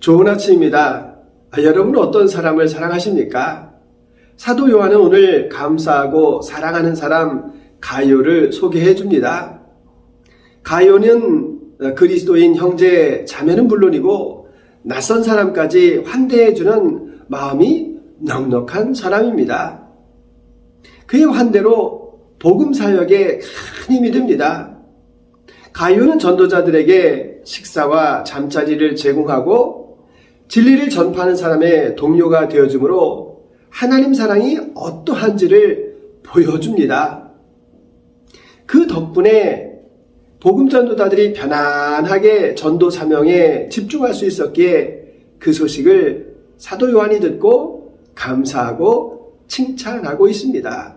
좋은 아침입니다. 아, 여러분은 어떤 사람을 사랑하십니까? 사도 요한은 오늘 감사하고 사랑하는 사람 가요를 소개해 줍니다. 가요는 그리스도인 형제 자매는 물론이고 낯선 사람까지 환대해 주는 마음이 넉넉한 사람입니다. 그의 환대로 복음 사역에 큰 힘이 됩니다. 가요는 전도자들에게 식사와 잠자리를 제공하고 진리를 전파하는 사람의 동료가 되어주므로 하나님 사랑이 어떠한지를 보여줍니다. 그 덕분에 복음 전도자들이 편안하게 전도 사명에 집중할 수 있었기에 그 소식을 사도 요한이 듣고 감사하고 칭찬하고 있습니다.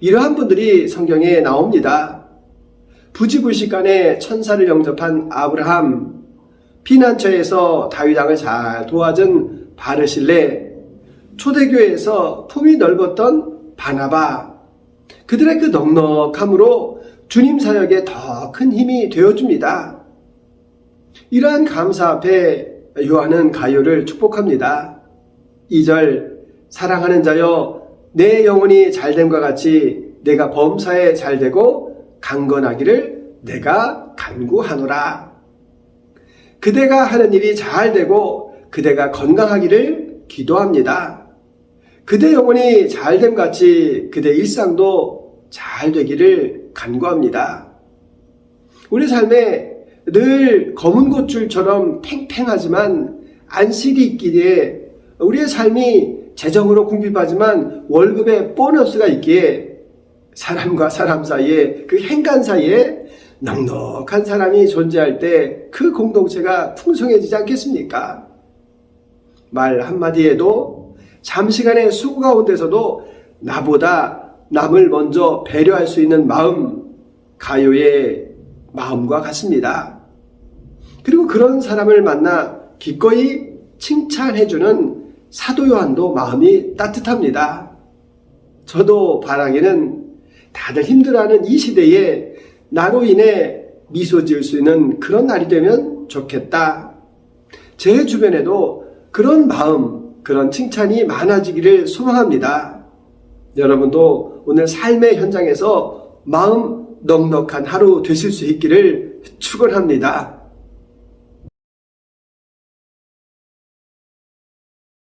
이러한 분들이 성경에 나옵니다. 부지불식간에 천사를 영접한 아브라함, 피난처에서 다윗 왕을 잘 도와준 바르실레, 초대교회에서 품이 넓었던 바나바, 그들의 그 넉넉함으로 주님 사역에 더 큰 힘이 되어줍니다. 이러한 감사 앞에 요한은 가요를 축복합니다. 2절 사랑하는 자여 내 영혼이 잘됨과 같이 내가 범사에 잘되고 강건하기를 내가 간구하노라. 그대가 하는 일이 잘 되고 그대가 건강하기를 기도합니다. 그대 영혼이 잘됨 같이 그대 일상도 잘 되기를 간구합니다. 우리 삶에 늘 검은 고줄처럼 팽팽하지만 안식이 있기에 우리의 삶이 재정으로 궁핍하지만 월급에 보너스가 있기에 사람과 사람 사이에 그 행간 사이에 넉넉한 사람이 존재할 때 그 공동체가 풍성해지지 않겠습니까? 말 한마디에도 잠시간의 수고 가운데서도 나보다 남을 먼저 배려할 수 있는 마음, 가요의 마음과 같습니다. 그리고 그런 사람을 만나 기꺼이 칭찬해주는 사도 요한도 마음이 따뜻합니다. 저도 바라기는 다들 힘들어하는 이 시대에 나로 인해 미소 지을 수 있는 그런 날이 되면 좋겠다. 제 주변에도 그런 마음, 그런 칭찬이 많아지기를 소망합니다. 여러분도 오늘 삶의 현장에서 마음 넉넉한 하루 되실 수 있기를 축원합니다.